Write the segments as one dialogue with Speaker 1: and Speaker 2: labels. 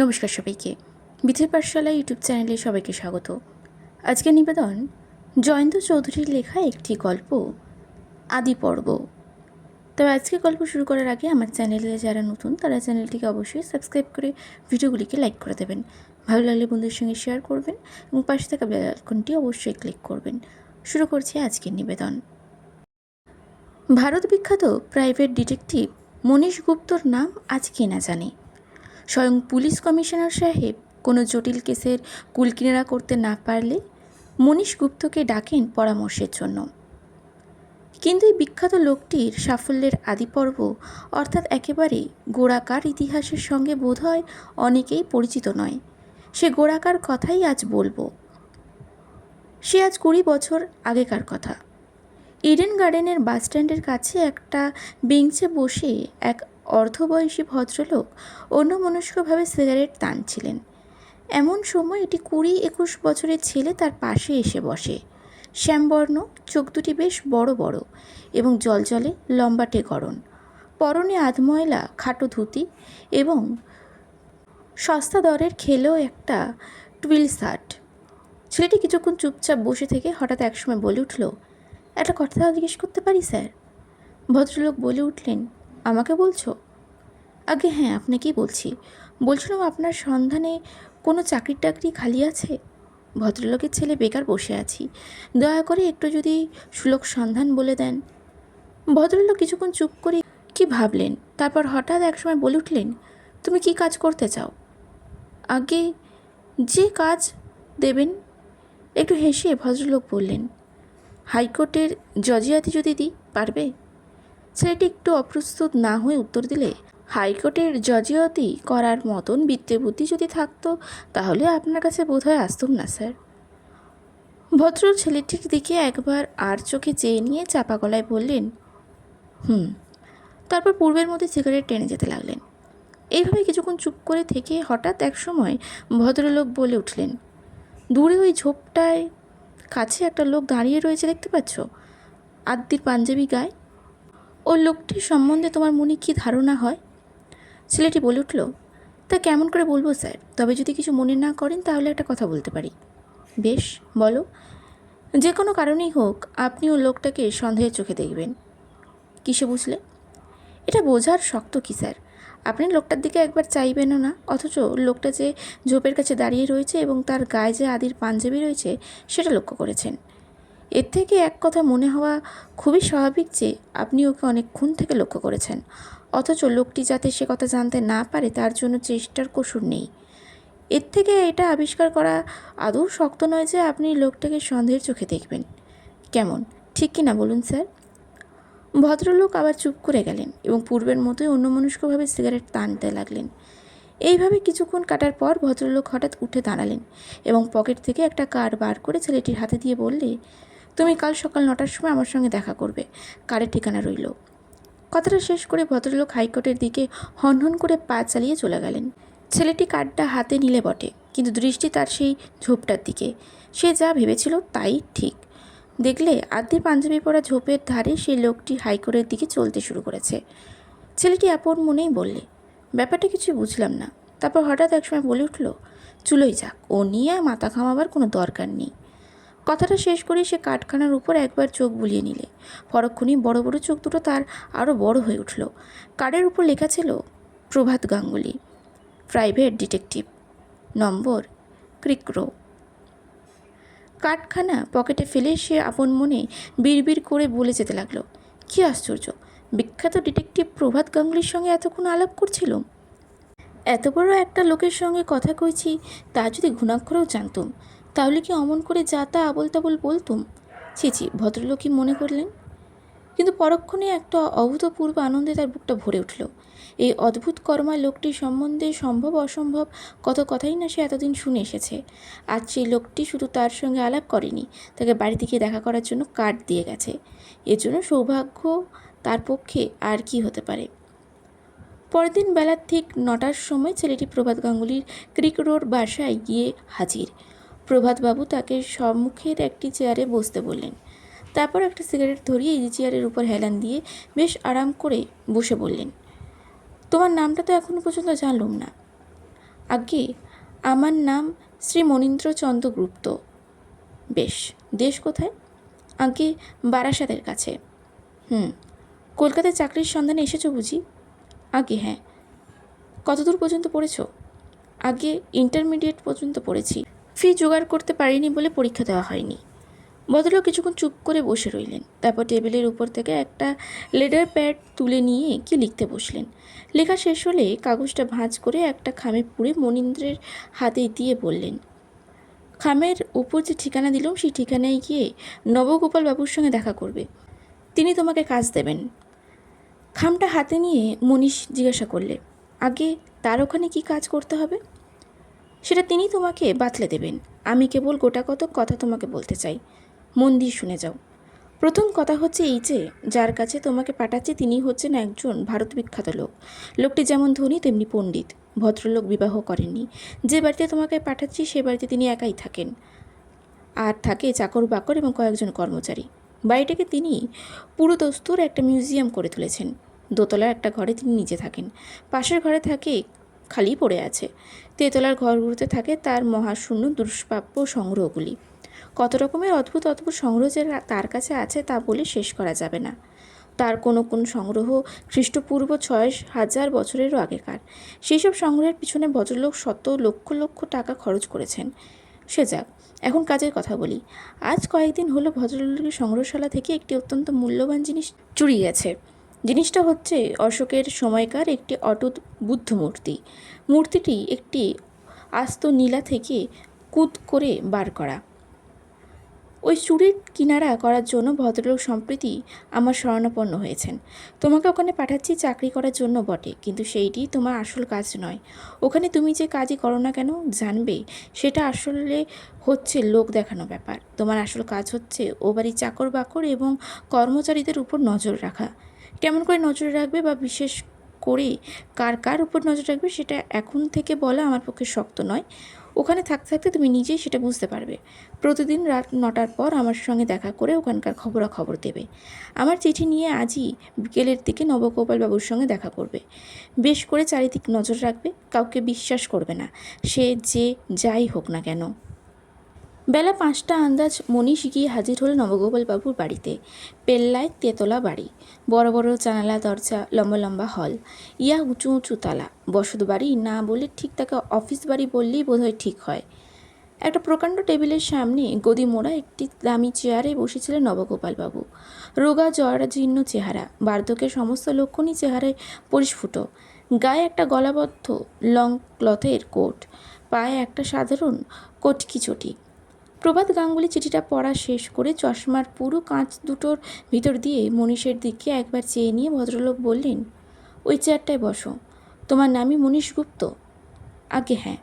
Speaker 1: নমস্কার সবাইকে। বিথের পাঠশালা ইউটিউব চ্যানেলে সবাইকে স্বাগত। আজকের নিবেদন, জয়ন্ত চৌধুরীর লেখা একটি গল্প, আদি পর্ব। তবে আজকে গল্প শুরু করার আগে আমার চ্যানেলে যারা নতুন, তারা চ্যানেলটিকে অবশ্যই সাবস্ক্রাইব করে ভিডিওগুলিকে লাইক করে দেবেন। ভালো লাগলে বন্ধুদের সঙ্গে শেয়ার করবেন এবং পাশে থাকা বেল আইকনটি অবশ্যই ক্লিক করবেন। শুরু করছি আজকের নিবেদন। ভারত বিখ্যাত প্রাইভেট ডিটেকটিভ মনীশ গুপ্তর নাম আজ কে না জানে? স্বয়ং পুলিশ কমিশনার সাহেব কোনো জটিল কেসের কুলকিনারা করতে না পারলে মনীশ গুপ্তকে ডাকেন পরামর্শের জন্য। কিন্তু এই বিখ্যাত লোকটির সাফল্যের আদিপর্ব অর্থাৎ একেবারে গোড়াকার ইতিহাসের সঙ্গে বোধহয় অনেকেই পরিচিত নয়। সে গোড়াকার কথাই আজ বলব। সে আজ কুড়ি বছর আগেকার কথা। ইডেন গার্ডেনের বাসস্ট্যান্ডের কাছে একটা বেঞ্চে বসে এক অর্ধবয়সী ভদ্রলোক অন্যমনস্কভাবে সিগারেট টানছিলেন। এমন সময় এটি কুড়ি একুশ বছরের ছেলে তার পাশে এসে বসে। শ্যামবর্ণ, চোখ দুটি বেশ বড় বড় এবং জলজলে লম্বাটে গড়ন। পরনে আধময়লা, খাটো ধুতি এবং সস্তা দরের খেলেও একটা টুইল শার্ট। ছেলেটি কিছুক্ষণ চুপচাপ বসে থেকে হঠাৎ একসময় বলে উঠল, একটা কথা জিজ্ঞেস করতে পারি, স্যার? ভদ্রলোক বলে উঠলেন আমাকে বলছো? আগে হ্যাঁ আপনাকেই বলছি। বলছিলাম আপনার সন্ধানে কোনো চাকরি টাকরি খালি আছে? ভদ্রলোকের ছেলে বেকার বসে আছি। দয়া করে একটু যদি সুলোক সন্ধান বলে দেন। ভদ্রলোক কিছুক্ষণ চুপ করে কি ভাবলেন? তারপর হঠাৎ একসময় বলে উঠলেন, তুমি কি কাজ করতে চাও? আগে, যে কাজ দেবেন? একটু হেসে ভদ্রলোক বললেন, হাইকোর্টের জজিয়াতি যদি দিই, পারবে? ছেলেটি একটু অপ্রস্তুত না হয়ে উত্তর দিলে, হাইকোর্টের জজিয়তি করার মতন বিদ্যে বুদ্ধি যদি থাকতো, তাহলে আপনার কাছে বোধহয় আসতুম না, স্যার। ভদ্র ছেলেটির দিকে একবার আর চোখে চেয়ে নিয়ে চাপা গলায় বললেন, হুম। তারপর পূর্বের মধ্যে সিগারেট টেনে যেতে লাগলেন। এইভাবে কিছুক্ষণ চুপ করে থেকে হঠাৎ এক সময় ভদ্রলোক বলে উঠলেন, দূরে ওই ঝোপটায় কাছে একটা লোক দাঁড়িয়ে রয়েছে দেখতে পাচ্ছ? আদ্যির পাঞ্জাবি গায়ে ওই লোকটির সম্বন্ধে তোমার মনে কী ধারণা হয়? ছেলেটি বলে উঠল, তা কেমন করে বলব স্যার? তবে যদি কিছু মনে না করেন তাহলে একটা কথা বলতে পারি। বেশ, বলো। যে কোনো কারণেই হোক, আপনি ওই লোকটাকে সন্দেহের চোখে দেখবেন। কিসে বুঝলে? এটা বোঝার শক্ত কি স্যার? আপনি লোকটার দিকে একবার চাইবেনও না, অথচ লোকটা যে ঝোপের কাছে দাঁড়িয়ে রয়েছে এবং তার গায়ে যে আদির পাঞ্জাবি রয়েছে, সেটা লক্ষ্য করেছেন। এর থেকে এক কথা মনে হওয়া খুবই স্বাভাবিক যে আপনি ওকে অনেকক্ষণ থেকে লক্ষ্য করেছেন। অথচ লোকটি যাতে সে কথা জানতে না পারে তার জন্য চেষ্টার কসুর নেই। এর থেকে এটা আবিষ্কার করা আদৌ শক্ত নয় যে আপনি লোকটাকে সন্দেহের চোখে দেখবেন। কেমন? ঠিক কি না বলুন, স্যার? ভদ্রলোক আবার চুপ করে গেলেন এবং পূর্বের মতোই অন্যমনস্কভাবে সিগারেট টানতে লাগলেন। এইভাবে কিছুক্ষণ কাটার পর ভদ্রলোক হঠাৎ উঠে দাঁড়ালেন এবং পকেট থেকে একটা কার্ড বার করে ছেলেটির হাতে দিয়ে বললে তুমি কাল সকাল নটার সময় আমার সঙ্গে দেখা করবে। কারের ঠিকানা রইল। কথাটা শেষ করে ভদ্রলোক হাইকোর্টের দিকে হনহন করে পা চালিয়ে চলে গেলেন। ছেলেটি কার্ডটা হাতে নিলে বটে, কিন্তু দৃষ্টি তার সেই ঝোপটার দিকে। সে যা ভেবেছিল তাই ঠিক। দেখলে আদ্যির পাঞ্জাবি পরা ঝোপের ধারে সেই লোকটি হাইকোর্টের দিকে চলতে শুরু করেছে। ছেলেটি আপন মনেই বললে, ব্যাপারটা কিছুই বুঝলাম না। তারপর হঠাৎ একসময় বলে উঠল, চুলোই যাক, ও নিয়ে মাথা ঘামাবার কোনো দরকার নেই। কথাটা শেষ করে সে কাঠখানার উপর একবার চোখ বুলিয়ে নিলে। পরক্ষণই বড় বড় চোখ দুটো তার আরও বড় হয়ে উঠল। কার্ডের উপর লেখা ছিল, Prabhat Ganguly, private detective, number ক্রিক্রো কাঠখানা পকেটে ফেলে সে আপন মনে বিড়বিড় করে বলে যেতে লাগল, কী আশ্চর্য! বিখ্যাত ডিটেকটিভ প্রভাত গাঙ্গুলির সঙ্গে এতক্ষণ আলাপ করছিল? এত বড় একটা লোকের সঙ্গে কথা কইছি, তা যদি ঘুণাক্ষরেও জানতুম তাহলে কি অমন করে যা তা আবল তাবল বলতুম? ছি ছি, ভদ্রলোকই মনে করলেন। কিন্তু পরক্ষণে একটা অভূতপূর্ব আনন্দে তার বুকটা ভরে উঠল। এই অদ্ভুত কর্মায় লোকটির সম্বন্ধে সম্ভব অসম্ভব কত কথাই না সে এতদিন শুনে এসেছে। আজ সেই লোকটি শুধু তার সঙ্গে আলাপ করেনি, তাকে বাড়ি থেকে দেখা করার জন্য কার্ড দিয়ে গেছে। এর জন্য সৌভাগ্য তার পক্ষে আর কি হতে পারে। পরের দিন বেলার ঠিক নটার সময় ছেলেটি প্রভাত গাঙ্গুলির ক্রিক রোড বাসায় গিয়ে হাজির। প্রভাতবাবু তাকে সম্মুখের একটি চেয়ারে বসতে বললেন। তারপর একটা সিগারেট ধরিয়ে ইজি চেয়ারের উপর হেলান দিয়ে বেশ আরাম করে বসে বললেন, তোমার নামটা তো এখনও পর্যন্ত জানলুম না। আগে আমার নাম শ্রী মনীন্দ্রচন্দ্র গুপ্ত। বেশ, দেশ কোথায়? আগে বারাসাতের কাছে। হুম, কলকাতায় চাকরির সন্ধানে এসেছ বুঝি? আগে হ্যাঁ। কতদূর পর্যন্ত পড়েছ? আগে ইন্টারমিডিয়েট পর্যন্ত পড়েছি। ফি জোগাড় করতে পারিনি বলে পরীক্ষা দেওয়া হয়নি। ভদ্রলোক কিছুক্ষণ চুপ করে বসে রইলেন। তারপর টেবিলের উপর থেকে একটা লেডার প্যাড তুলে নিয়ে কি লিখতে বসলেন। লেখা শেষ হলে কাগজটা ভাঁজ করে একটা খামে পুড়ে মনীন্দ্রের হাতে দিয়ে বললেন, খামের উপর যে ঠিকানা দিলাম, সেই ঠিকানায় গিয়ে নবগোপাল বাবুর সঙ্গে দেখা করবে। তিনি তোমাকে কাজ দেবেন। খামটা হাতে নিয়ে মনীষ জিজ্ঞাসা করলে, আগে তার ওখানে কি কাজ করতে হবে? সেটা তিনি তোমাকে বাতলে দেবেন। আমি কেবল গোটা কত কথা তোমাকে বলতে চাই। মন দিয়ে শুনে যাও। প্রথম কথা হচ্ছে এই যে, যার কাছে তোমাকে পাঠাচ্ছি তিনি হচ্ছেন একজন ভারত বিখ্যাত লোক। লোকটি যেমন ধনী, তেমনি পণ্ডিত। ভদ্রলোক বিবাহ করেননি। যে বাড়িতে তোমাকে পাঠাচ্ছি, সে বাড়িতে তিনি একাই থাকেন। আর থাকে চাকর বাকর এবং কয়েকজন কর্মচারী। বাড়িটাকে তিনি পুরো দস্তুর একটা মিউজিয়াম করে তুলেছেন। দোতলার একটা ঘরে তিনি নিজে থাকেন। পাশের ঘরে থাকে, খালি পড়ে আছে। তেতলার ঘরগুলোতে থাকে তার মহাশূন্য দুষ্প্রাপ্য সংগ্রহগুলি। কত রকমের অদ্ভুত অদ্ভুত সংগ্রহ যে তার কাছে আছে তা বলে শেষ করা যাবে না। তার কোনো কোন সংগ্রহ খ্রিস্টপূর্ব ছয় হাজার বছরেরও আগেকার। সেই সব সংগ্রহের পিছনে ভদ্রলোক শত লক্ষ লক্ষ টাকা খরচ করেছেন। সে যাক, এখন কাজের কথা বলি। আজ কয়েকদিন হলো ভদ্রলোকের সংগ্রহশালা থেকে একটি অত্যন্ত মূল্যবান জিনিস চুরি গেছে। জিনিসটা হচ্ছে অশোকের সময়কার একটি অটুট বুদ্ধ মূর্তি মূর্তিটি একটি আস্ত নীলা থেকে কুদ করে বার করা। ওই চুরির কিনারা করার জন্য ভদ্রলোক সম্প্রতি আমার শরণাপন্ন হয়েছেন। তোমাকে ওখানে পাঠাচ্ছি, চাকরি করার জন্য বটে, কিন্তু সেইটি তোমার আসল কাজ নয়। ওখানে তুমি যে কাজই করো না কেন, জানবে, সেটা আসলে হচ্ছে লোক দেখানো ব্যাপার। তোমার আসল কাজ হচ্ছে ও বাড়ির চাকর বাকর এবং কর্মচারীদের উপর নজর রাখা। কেমন করে নজর রাখবে বা বিশেষ করে কার কার উপর নজর রাখবে সেটা এখন থেকে বলা আমার পক্ষে শক্ত নয়। ওখানে থাকতে থাকতে তুমি নিজেই সেটা বুঝতে পারবে। প্রতিদিন রাত নটার পর আমার সঙ্গে দেখা করে ওখানকার খবরাখবর দেবে। আমার চিঠি নিয়ে আজই বিকেলের দিকে নবগোপাল বাবুর সঙ্গে দেখা করবে। বেশ করে চারিদিক নজর রাখবে, কাউকে বিশ্বাস করবে না। সে যে যাই হোক না কেন। বেলা পাঁচটা আন্দাজ মনীষ গিয়ে হাজির হল নবগোপাল বাবুর বাড়িতে। পেল্লায় তেতলা বাড়ি। বড় বড় জানালা, দরজা, লম্বা লম্বা হল। ইয়া উঁচু উঁচু তালা। বসত বাড়ি না বলে ঠিক তাকে অফিস বাড়ি বললেই বোধহয় ঠিক হয়। একটা প্রকাণ্ড টেবিলের সামনে গদি মোড়া একটি দামি চেয়ারে বসেছিলেন নবগোপাল বাবু। রোগা, জরাজীর্ণ চেহারা। বার্ধক্যের সমস্ত লক্ষণই চেহারায় পরিস্ফুট। গায়ে একটা গলাবদ্ধ লং ক্লথের কোট। পায়ে একটা সাধারণ কটকি চটি প্রভাত গাঙ্গুলি চিঠিটা পড়া শেষ করে চশমার পুরো কাঁচ দুটোর ভিতর দিয়ে মনীষের দিকে একবার চেয়ে নিয়ে ভদ্রলোক বললেন, ওই চেয়ারটায় বসো। তোমার নামই মনীষ গুপ্ত? আগে হ্যাঁ।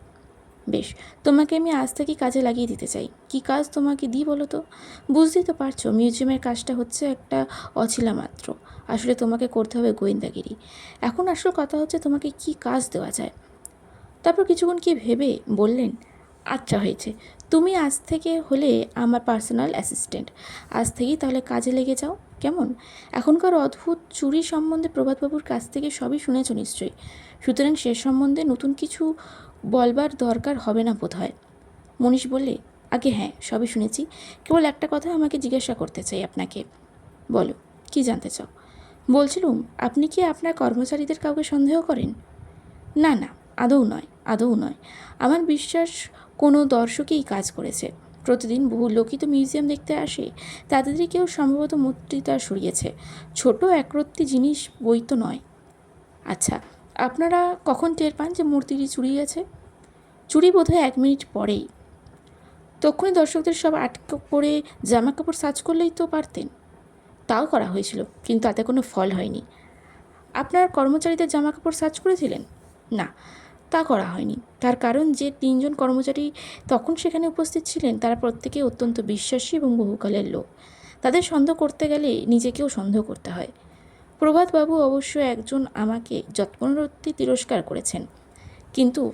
Speaker 1: বেশ, তোমাকে আমি আজ থেকে কাজে লাগিয়ে দিতে চাই। কি কাজ তোমাকে দিই বলো তো? বুঝতেই তো পারছ, মিউজিয়ামের কাজটা হচ্ছে একটা অছিলা মাত্র। আসলে তোমাকে করতে হবে গোয়েন্দাগিরি। এখন আসল কথা হচ্ছে তোমাকে কি কাজ দেওয়া যায়? তারপর কিছুক্ষণ কি ভেবে? বললেন আচ্ছা হয়েছে। তুমি আজ থেকে হলে আমার পার্সোনাল অ্যাসিস্ট্যান্ট আজ থেকেই তাহলে কাজে লেগে যাও, কেমন? এখনকার অদ্ভুত চুরি সম্বন্ধে প্রভাতবাবুর কাছ থেকে সবই শুনেছ নিশ্চয়ই। সুতরাং সে সম্বন্ধে নতুন কিছু বলবার দরকার হবে না বোধ হয় মনীষ বললে, আগে হ্যাঁ সবই শুনেছি। কেবল একটা কথা আমাকে জিজ্ঞাসা করতে চাই আপনাকে। বলো, কি জানতে চাও? বলছিলুম, আপনি কি আপনার কর্মচারীদের কাউকে সন্দেহ করেন? না না, আদৌ নয় আদৌ নয়। আমার বিশ্বাস কোনো দর্শকেই কাজ করেছে। প্রতিদিন বহু লোকই তো মিউজিয়াম দেখতে আসে, তাদেরই কেউ সম্ভবত মূর্তিটা সরিয়েছে। ছোট একরত্তি জিনিস, বই তো নয়। আচ্ছা আপনারা কখন টের পান যে মূর্তিটি চুরি গেছে চুরি বোধহয় এক মিনিট পরেই। তখনই দর্শকদের সব আটকে করে জামা কাপড় সার্চ করলেই তো পারতেন। তাও করা হয়েছিল, কিন্তু তাতে কোনো ফল হয়নি। আপনার কর্মচারীদের জামা কাপড় সার্চ করেছিলেন? না তা করা হয়নি। তার কারণ যে তিনজন কর্মচারী তখন সেখানে উপস্থিত ছিলেন, তারা প্রত্যেকে অত্যন্ত বিশ্বাসী এবং বহুকালের লোক। তাদের সন্দেহ করতে গেলে নিজেকেও সন্দেহ করতে হয়। প্রভাতবাবু অবশ্য একজন আমাকে যৎপরবর্তী তিরস্কার করেছেন। কিন্তু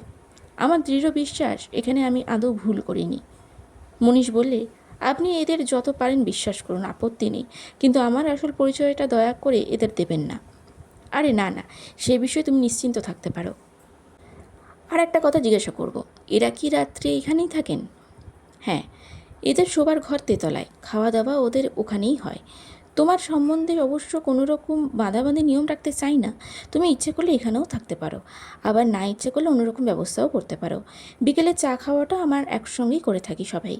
Speaker 1: আমার দৃঢ় বিশ্বাস, এখানে আমি আদৌ ভুল করিনি। মনীষ বললে, আপনি এদের যত পারেন বিশ্বাস করুন, আপত্তি নেই। কিন্তু আমার আসল পরিচয়টা দয়া করে এদের দেবেন না। আরে না না, সে বিষয়ে তুমি নিশ্চিন্ত থাকতে পারো। আর একটা কথা জিজ্ঞাসা করব, এরা কি রাত্রে এখানেই থাকেন? হ্যাঁ এদের শোবার ঘর তেতলায় খাওয়া দাওয়া ওদের ওখানেই হয়। তোমার সম্বন্ধে অবশ্য কোনো রকম বাঁধাবাঁধি নিয়ম রাখতে চাই না, তুমি ইচ্ছে করলে এখানেও থাকতে পারো। আবার না ইচ্ছে করলে অন্যরকম ব্যবস্থাও করতে পারো। বিকেলে চা খাওয়াটা আমার একসঙ্গেই করে থাকি সবাই।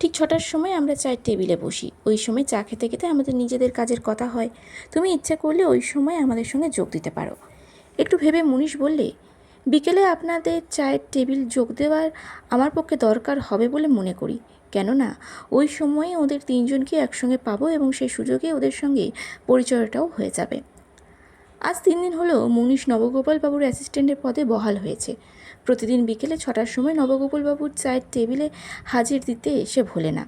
Speaker 1: ঠিক ছটার সময় আমরা চায়ের টেবিলে বসি। ওই সময় চা খেতে খেতে আমাদের নিজেদের কাজের কথা হয়। তুমি ইচ্ছে করলে ওই সময় আমাদের সঙ্গে যোগ দিতে পারো। একটু ভেবে মুনিশ বললে বিকেলে আপনাদের চায়ের টেবিল যোগ দেওয়ার আমার পক্ষে দরকার হবে বলে মনে করি। কেননা, ওই সময়ে ওদের তিনজনকে একসঙ্গে পাবো এবং সেই সুযোগে ওদের সঙ্গে পরিচয়টাও হয়ে যাবে। আজ তিন দিন হলো মুনিশ নবগোপাল বাবুর অ্যাসিস্ট্যান্টের পদে বহাল হয়েছে। প্রতিদিন বিকেলে ছটার সময় নবগোপাল বাবুর চায়ের টেবিলে হাজির দিতে এসে ভোলে না।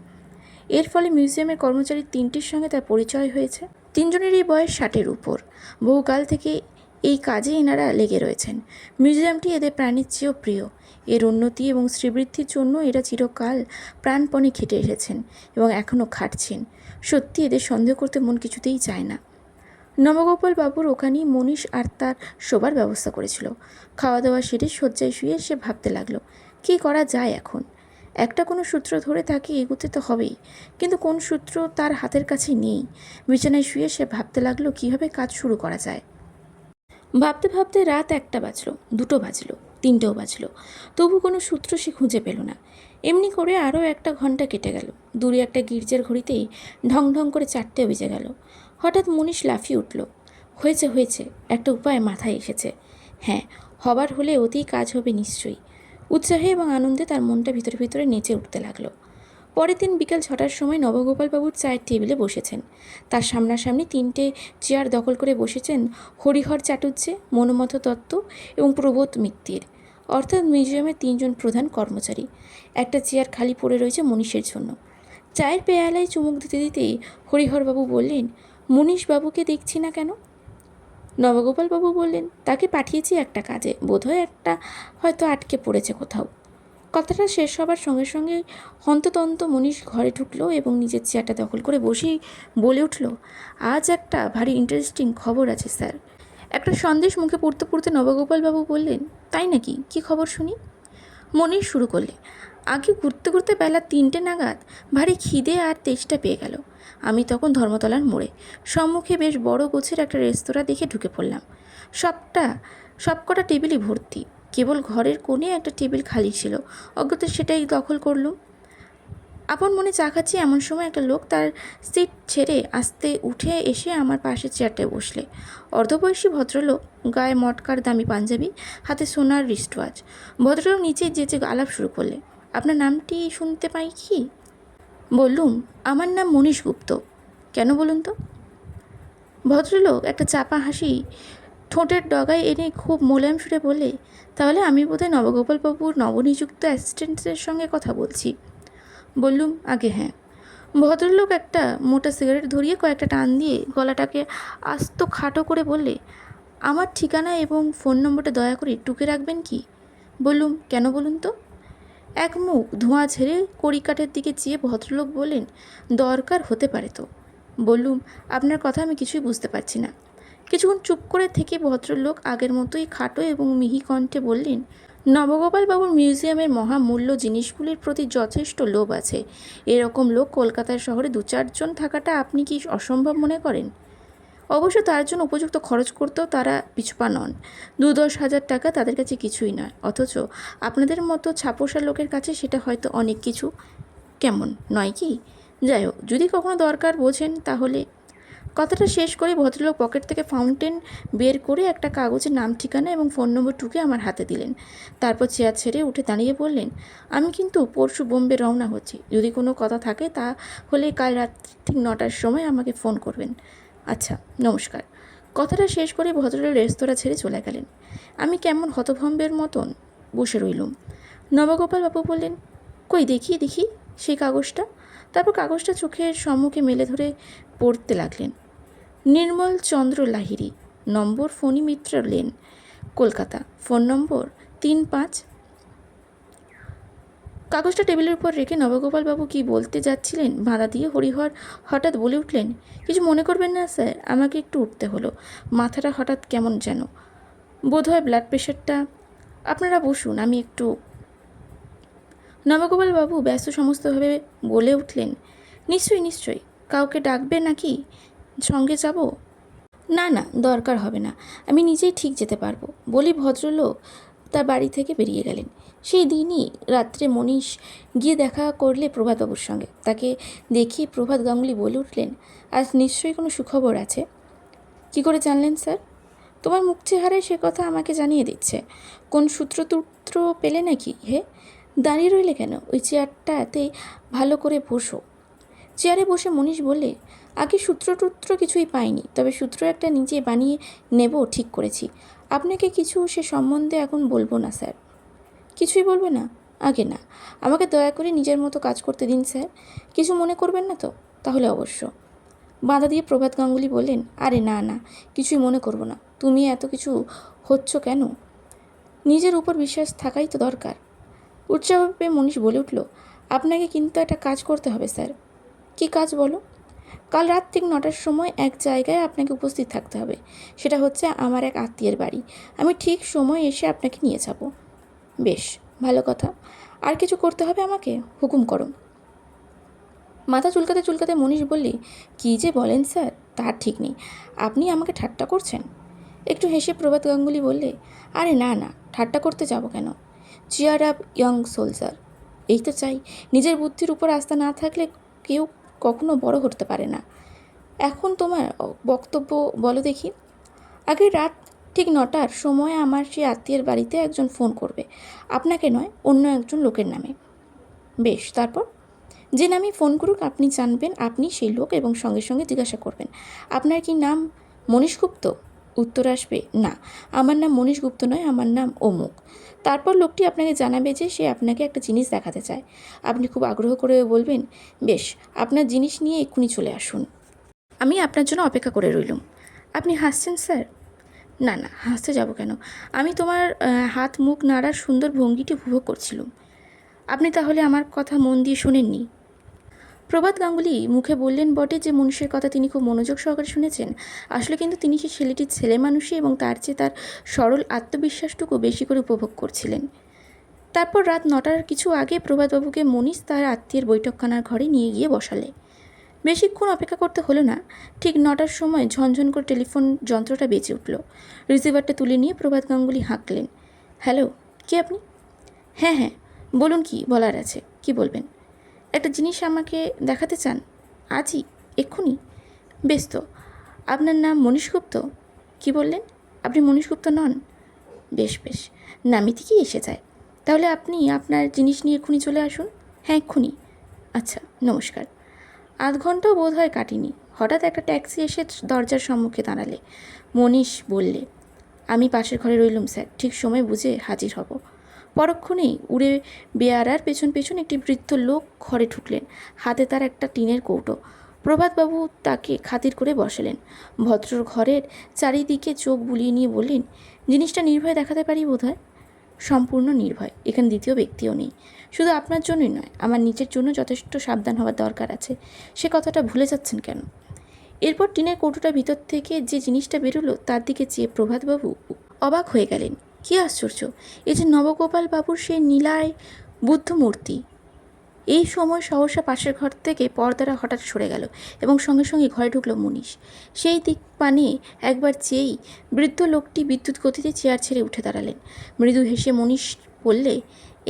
Speaker 1: এর ফলে মিউজিয়ামের কর্মচারী তিনটির সঙ্গে তার পরিচয় হয়েছে। তিনজনেরই বয়স ষাটের উপর। বহুকাল থেকে এই কাজে এনারা লেগে রয়েছেন। মিউজিয়ামটি এদের প্রাণীর চেয়েও প্রিয়। এর উন্নতি এবং শ্রীবৃদ্ধির জন্য এরা চিরকাল প্রাণপণে খেটে এসেছেন এবং এখনও খাটছেন। সত্যি এদের সন্দেহ করতে মন কিছুতেই চায় না। নবগোপাল বাবুর ওখানেই মনীষ আর তার শোবার ব্যবস্থা করেছিল। খাওয়া দাওয়া সেরে শয্যায় শুয়ে সে ভাবতে লাগল, কী করা যায় এখন? একটা কোনো সূত্র ধরে তাকে এগুতে তো হবেই, কিন্তু কোন সূত্র তার হাতের কাছে নেই। বিছানায় শুয়ে সে ভাবতে লাগল, কীভাবে কাজ শুরু করা যায়? ভাবতে ভাবতে রাত একটা বাজলো, দুটো বাজলো, তিনটেও বাজলো। তবু কোনো সূত্র সে খুঁজে পেল না। এমনি করে আরও একটা ঘণ্টা কেটে গেল। দূরে একটা গির্জার ঘড়িতেই ঢং ঢং করে চারটে বেজে গেল। হঠাৎ মুনিশ লাফিয়ে উঠল। হয়েছে হয়েছে, একটা উপায় মাথায় এসেছে। হ্যাঁ হবার হলে অতি কাজ হবে নিশ্চয়ই। উৎসাহে এবং আনন্দে তার মনটা ভিতরে ভিতরে নেচে উঠতে লাগল। পরের দিন বিকাল ছটার সময় নবগোপালবাবুর চায়ের টেবিলে বসেছেন। তার সামনাসামনি তিনটে চেয়ার দখল করে বসেছেন হরিহর চাটুর্যে মনোমথ দত্ত এবং প্রবোধ মিত্তির। অর্থাৎ মিউজিয়ামের তিনজন প্রধান কর্মচারী। একটা চেয়ার খালি পড়ে রয়েছে মনীষের জন্য। চায়ের পেয়ালায় চুমুক দিতে দিতেই হরিহরবাবু বললেন, মনীষবাবুকে দেখছি না কেন? নবগোপালবাবু বললেন, তাকে পাঠিয়েছি একটা কাজে। বোধহয় একটা হয়তো আটকে পড়েছে কোথাও। কথাটা শেষ হবার সঙ্গে সঙ্গে হন্ততন্ত মনীষ ঘরে ঢুকলো এবং নিজের চেয়ারটা দখল করে বসেই বলে উঠল, আজ একটা ভারী ইন্টারেস্টিং খবর আছে, স্যার। একটা সন্দেশ মুখে পড়তে পড়তে নবগোপালবাবু বললেন, তাই নাকি? কি খবর শুনি? মনীষ শুরু করলে, আগে ঘুরতে ঘুরতে বেলা তিনটে নাগাদ ভারী খিদে আর তেষ্টা পেয়ে গেল। আমি তখন ধর্মতলার মোড়ে। সম্মুখে বেশ বড় গোছের একটা রেস্তোরাঁ দেখে ঢুকে পড়লাম। সবটা, সবকটা টেবিলই ভর্তি। কেবল ঘরের কোণে একটা টেবিল খালি ছিল। অজ্ঞত সেটাই দখল করলুম আপন মনে চা খাচ্ছি এমন সময় একটা লোক তার সিট ছেড়ে আস্তে উঠে এসে আমার পাশে চেয়ারটায় বসলে। অর্ধবয়সী ভদ্রলোক, গায়ে মটকার দামি পাঞ্জাবি, হাতে সোনার রিস্টওয়াচ ভদ্রলোক নিচে যেচে আলাপ শুরু করলে, আপনার নামটি শুনতে পাই কি? বললুম, আমার নাম মনীষ গুপ্ত। কেন বলুন তো? ভদ্রলোক একটা চাপা হাসি ঠোঁটের ডগায় এনে খুব মোলায়েম সুরে বলে তাহলে আমি বোধহয় নবগোপালবাবুর নবনিযুক্ত অ্যাসিস্ট্যান্টের সঙ্গে কথা বলছি। বললুম, আগে হ্যাঁ। ভদ্রলোক একটা মোটা সিগারেট ধরিয়ে কয়েকটা টান দিয়ে গলাটাকে আস্ত খাটো করে বললে, আমার ঠিকানা এবং ফোন নম্বরটা দয়া করে টুকে রাখবেন কি? বললুম, কেন বলুন তো? এক মুখ ধোঁয়া ঝেড়ে কড়িকাঠের দিকে চেয়ে ভদ্রলোক বললেন, দরকার হতে পারে তো। বললুম, আপনার কথা আমি কিছুই বুঝতে পারছি না। কিছুক্ষণ চুপ করে থেকে ভদ্রলোক আগের মতোই খাটো এবং মিহি কণ্ঠে বললেন, নবগোপালবাবুর মিউজিয়ামের মহামূল্য জিনিসগুলির প্রতি যথেষ্ট লোভ আছে। এরকম লোক কলকাতার শহরে দু চারজন থাকাটা আপনি কি অসম্ভব মনে করেন? অবশ্য তার জন্য উপযুক্ত খরচ করতেও তারা পিছপা নন। দু দশ হাজার টাকা তাদের কাছে কিছুই নয়। অথচ আপনাদের মতো ছাপোষা লোকের কাছে সেটা হয়তো অনেক কিছু। কেমন? নয় কি? যাই হোক, যদি কখনো দরকার বোঝেন তাহলে কথাটা শেষ করে ভদ্রলোক পকেট থেকে ফাউন্টেন বের করে একটা কাগজে নাম ঠিকানা এবং ফোন নম্বর টুকে আমার হাতে দিলেন। তারপর চেয়ার ছেড়ে উঠে দাঁড়িয়ে বললেন, আমি কিন্তু পরশু বোম্বে রওনা হচ্ছি। যদি কোনো কথা থাকে তা হলে কাল রাত ঠিক নটার সময় আমাকে ফোন করবেন। আচ্ছা নমস্কার। কথাটা শেষ করে ভদ্রলোক রেস্তোরাঁ ছেড়ে চলে গেলেন। আমি কেমন হতভম্বের মতন? বসে রইলুম। নবগোপাল বাবু বললেন, কই দেখি দেখি সেই কাগজটা। তারপর কাগজটা চোখের সম্মুখে মেলে ধরে পড়তে লাগলেন। Nirmal Chandra Lahiri, number Phani Mitra lane, Kolkata. Phone number তিন পাঁচ। কাগজটা টেবিলের উপর রেখে নবগোপালবাবু কি বলতে যাচ্ছিলেন? বাধা দিয়ে হরিহর হঠাৎ বলে উঠলেন, কিছু মনে করবেন না, স্যার, আমাকে একটু উঠতে হলো। মাথাটা হঠাৎ কেমন যেন। বোধহয় ব্লাড প্রেশারটা আপনারা বসুন, আমি একটু নবগোপাল বাবু ব্যস্ত সমস্তভাবে বলে উঠলেন, নিশ্চয়ই নিশ্চয়ই, কাউকে ডাকবে নাকি? সঙ্গে যাব? না না, দরকার হবে না। আমি নিজেই ঠিক যেতে পারব। বলি ভদ্রলোক তার বাড়ি থেকে বেরিয়ে গেলেন। সেই দিনই রাত্রে মনীষ গিয়ে দেখা করলে প্রভাতবাবুর সঙ্গে। তাকে দেখিয়ে প্রভাত গাঙ্গুলি বলে উঠলেন, আজ নিশ্চয়ই কোনো সুখবর আছে? কি করে জানলেন, স্যার? তোমার মুখ চেহারায় সে কথা আমাকে জানিয়ে দিচ্ছে। কোন সূত্রটূত্র পেলে নাকি, হে? দাঁড়িয়ে রইলে কেন? ওই চেয়ারটাতে ভালো করে বসো। চেয়ারে বসে মনীষ বললে আগে সূত্র টুত্র কিছুই পাইনি, তবে সূত্র একটা নিজে বানিয়ে নেব ঠিক করেছি। আপনাকে কিছু সে সম্বন্ধে এখন বলব না, স্যার। কিছুই বলবে না? আগে না। আমাকে দয়া করে নিজের মতো কাজ করতে দিন, স্যার। কিছু মনে করবেন না তো? তাহলে অবশ্য। বাধা দিয়ে প্রভাত গাঙ্গুলি বললেন, আরে না না, কিছুই মনে করব না। তুমি এত কিছু হচ্ছ কেন? নিজের উপর বিশ্বাস থাকাই তো দরকার। উৎসাহ পেয়ে মনীষ বলে উঠল, আপনাকে কিন্তু একটা কাজ করতে হবে, স্যার। কী কাজ বলো? কাল রাত ঠিক নটার সময় এক জায়গায় আপনাকে উপস্থিত থাকতে হবে। সেটা হচ্ছে আমার এক আত্মীয়ের বাড়ি। আমি ঠিক সময় এসে আপনাকে নিয়ে যাব। বেশ, ভালো কথা। আর কিছু করতে হবে আমাকে? হুকুম করো মাথা চুলকাতে চুলকাতে মনীষ বললি, কী যে বলেন স্যার তার ঠিক নেই। আপনি আমাকে ঠাট্টা করছেন? একটু হেসে প্রভাত গাঙ্গুলি বললে, আরে না না, ঠাট্টা করতে যাব কেন? চিয়ার আপ ইয়ং সোলজার এই তো চাই। নিজের বুদ্ধির উপর আস্থা না থাকলে কেউ কখনো বড় হতে পারে না। এখন তোমার বক্তব্য বলো দেখি। আগের রাত ঠিক নটার সময় আমার সেই আত্মীয়ের বাড়িতে একজন ফোন করবে। আপনাকে নয়, অন্য একজন লোকের নামে। বেশ, তারপর? যে নামে ফোন করুক, আপনি জানবেন, আপনি সেই লোক এবং সঙ্গে সঙ্গে জিজ্ঞাসা করবেন। আপনার কি নাম মনীষ গুপ্ত? উত্তর আসবে, না, আমার নাম মনীষ গুপ্ত নয়, আমার নাম অমুক। তারপর লোকটি আপনাকে জানাবে যে সে আপনাকে একটা জিনিস দেখাতে চায়। আপনি খুব আগ্রহ করে বলবেন, বেশ, আপনার জিনিস নিয়ে এক্ষুনি চলে আসুন। আমি আপনার জন্য অপেক্ষা করে রইলুম। আপনি হাসছেন, স্যার? না না, হাসতে যাব কেন? আমি তোমার হাত, মুখ, নাড়ার সুন্দর ভঙ্গিটি উপভোগ করছিলাম। আপনি তাহলে আমার কথা মন দিয়ে শোনেননি? প্রভাত গাঙ্গুলি মুখে বললেন, বটে, যে মনুষ্যের কথা তিনি খুব মনোযোগ সহকারে শুনেছেন। আসলে কিন্তু তিনি সেই ছেলেটির ছেলে মানুষই এবং তার চেয়ে তার সরল আত্মবিশ্বাসটুকু বেশি করে উপভোগ করছিলেন। তারপর রাত নটার কিছু আগে প্রভাতবাবুকে মনীষ তার আত্মীয়ের বৈঠকখানার ঘরে নিয়ে গিয়ে বসালে। বেশিক্ষণ অপেক্ষা করতে হলো না। ঠিক নটার সময় ঝনঝন করে টেলিফোন যন্ত্রটা বেঁচে উঠল। রিসিভারটা তুলে নিয়ে প্রভাত গাঙ্গুলি হাঁকলেন। হ্যালো, কে আপনি? হ্যাঁ হ্যাঁ বলুন কি বলার আছে, কি বলবেন? একটা জিনিস আমাকে দেখাতে চান? আজই? এক্ষুনি? বেশ তো। আপনার নাম মনীষ গুপ্ত কী বললেন? আপনি মনীষ গুপ্ত নন? বেশ বেশ। নামি থেকেই এসে যায় তাহলে আপনি আপনার জিনিস নিয়ে এক্ষুনি চলে আসুন। হ্যাঁ এক্ষুনি। আচ্ছা নমস্কার। আধ ঘন্টাও বোধ হয় কাটিনি। হঠাৎ একটা ট্যাক্সি এসে দরজার সম্মুখে দাঁড়ালে। মনীষ বললে, আমি পাশের ঘরে রইলুম, স্যার। ঠিক সময় বুঝে হাজির হব। পরক্ষণেই উড়ে বেয়ারার পেছন পেছন একটি বৃদ্ধ লোক ঘরে ঢুকলেন। হাতে তার একটা টিনের কৌটো। প্রভাতবাবু তাকে খাতির করে বসালেন। ভদ্রর ঘরের চারিদিকে চোখ বুলিয়ে নিয়ে বললেন, জিনিসটা নির্ভয় দেখাতে পারি বোধহয়? সম্পূর্ণ নির্ভয়। এখানে দ্বিতীয় ব্যক্তিও নেই। শুধু আপনার জন্যই নয়, আমার নিজের জন্য যথেষ্ট সাবধান হওয়ার দরকার আছে। সে কথাটা ভুলে যাচ্ছেন কেন? এরপর টিনের কৌটোটার ভিতর থেকে যে জিনিসটা বেরোলো, তার দিকে চেয়ে প্রভাতবাবু অবাক হয়ে গেলেন। কী আশ্চর্য? এই যে নবগোপাল বাবুর সেই নীলায় বুদ্ধমূর্তি। এই সময় সহসা পাশের ঘর থেকে পর্দাটা হঠাৎ সরে গেল এবং সঙ্গে সঙ্গে ঘরে ঢুকলো মনীষ সেই দিক পানে একবার চেয়েই বৃদ্ধ লোকটি বিদ্যুৎ গতিতে চেয়ার ছেড়ে উঠে দাঁড়ালেন। মৃদু হেসে মনীষ বললে,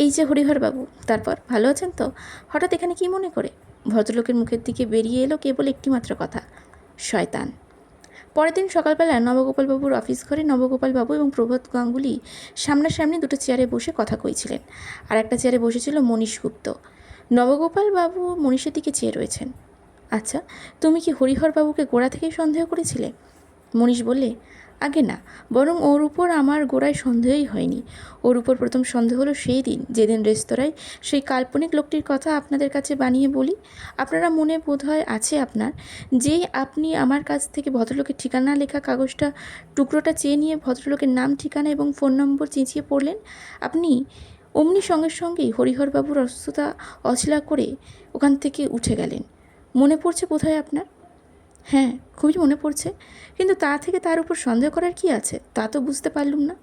Speaker 1: এই যে হরিহরবাবু তারপর ভালো আছেন তো? হঠাৎ এখানে কি মনে করে? ভদ্রলোকের মুখের দিকে বেরিয়ে এলো কেবল একটিমাত্র কথা, শয়তান। পরের দিন সকালবেলা নবগোপালবাবুর অফিস ঘরে নবগোপালবাবু এবং প্রভাত গাঙ্গুলি সামনাসামনি দুটো চেয়ারে বসে কথা কইছিলেন। আর একটা চেয়ারে বসেছিল মনীষ গুপ্ত। নবগোপালবাবু মনীষের দিকে চেয়ে রয়েছেন। আচ্ছা তুমি কি হরিহরবাবুকে গোড়া থেকেই সন্দেহ করেছিলে? মনীষ বললে আগে না, বরং ওর উপর আমার গোড়ায় সন্দেহই হয়নি। ওর উপর প্রথম সন্দেহ হলো সেই দিন, যেদিন রেস্তোরাঁয় সেই কাল্পনিক লোকটির কথা আপনাদের কাছে বানিয়ে বলি। আপনারা মনে বোধ হয় আছে আপনার যেই আপনি আমার কাছ থেকে ভদ্রলোকের ঠিকানা লেখা কাগজটা, টুকরোটা চেয়ে নিয়ে ভদ্রলোকের নাম, ঠিকানা এবং ফোন নম্বর চেঁচিয়ে পড়লেন? আপনি অমনি সঙ্গে সঙ্গেই হরিহরবাবুর অসুস্থতা অছিলা করে ওখান থেকে উঠে গেলেন। মনে পড়ছে বোধহয় আপনার? হ্যাঁ খুবই মনে পড়ছে। কিন্তু তা থেকে তার উপর সন্দেহ করার কি আছে? তা তো বুঝতে পারলুম না।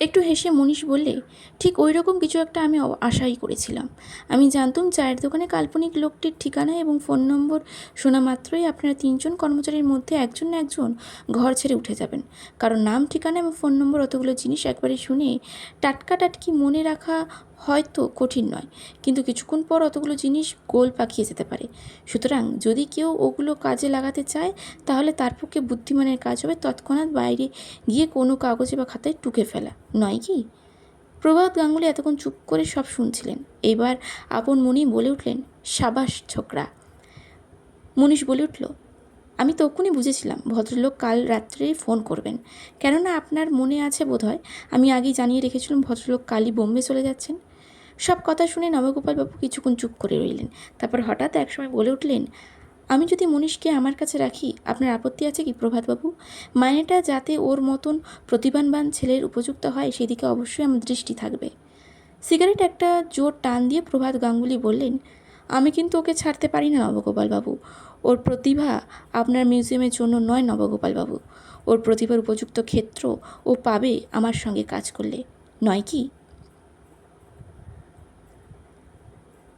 Speaker 1: একটু হেসে মনীষ বললে, ঠিক ওই রকম কিছু একটা আমি আশাই করেছিলাম। আমি জানতুম চায়ের দোকানে কাল্পনিক লোকটির ঠিকানা এবং ফোন নম্বর শোনা মাত্রই আপনারা তিনজন কর্মচারীর মধ্যে একজন না একজন ঘর ছেড়ে উঠে যাবেন। কারণ নাম, ঠিকানা এবং ফোন নম্বর অতগুলো জিনিস একবারে শুনে টাটকা টাটকি মনে রাখা হয়তো কঠিন নয়, কিন্তু কিছুক্ষণ পর অতগুলো জিনিস গোল পাকিয়ে যেতে পারে। সুতরাং যদি কেউ ওগুলো কাজে লাগাতে চায়, তাহলে তার পক্ষে বুদ্ধিমানের কাজ হবে তৎক্ষণাৎ বাইরে গিয়ে কোনো কাগজে বা খাতায় টুকে ফেলা, নয় কি? প্রভাত গাঙ্গুলি এতক্ষণ চুপ করে সব শুনছিলেন। এবার আপন মনেই বলে উঠলেন, সাবাস ছোকরা। মনীষ বলে উঠল, আমি তখনই বুঝেছিলাম, ভদ্রলোক কাল রাত্রেই ফোন করবেন। কেননা আপনার মনে আছে বোধহয়, আমি আগেই জানিয়ে রেখেছিলাম ভদ্রলোক কালই বোম্বে চলে যাচ্ছেন। সব কথা শুনে নবগোপালবাবু কিছুক্ষণ চুপ করে রইলেন। তারপর হঠাৎ একসময় বলে উঠলেন, আমি যদি মনীষকে আমার কাছে রাখি, আপনার আপত্তি আছে কি প্রভাতবাবু মাইনেটা যাতে ওর মতন প্রতিভানবান ছেলের উপযুক্ত হয়, সেদিকে অবশ্যই আমার দৃষ্টি থাকবে। সিগারেট একটা জোর টান দিয়ে প্রভাত গাঙ্গুলি বললেন, আমি কিন্তু ওকে ছাড়তে পারি না নবগোপালবাবু ওর প্রতিভা আপনার মিউজিয়ামের জন্য নয় নবগোপালবাবু ওর প্রতিভার উপযুক্ত ক্ষেত্র ও পাবে আমার সঙ্গে কাজ করলে। নয় কি?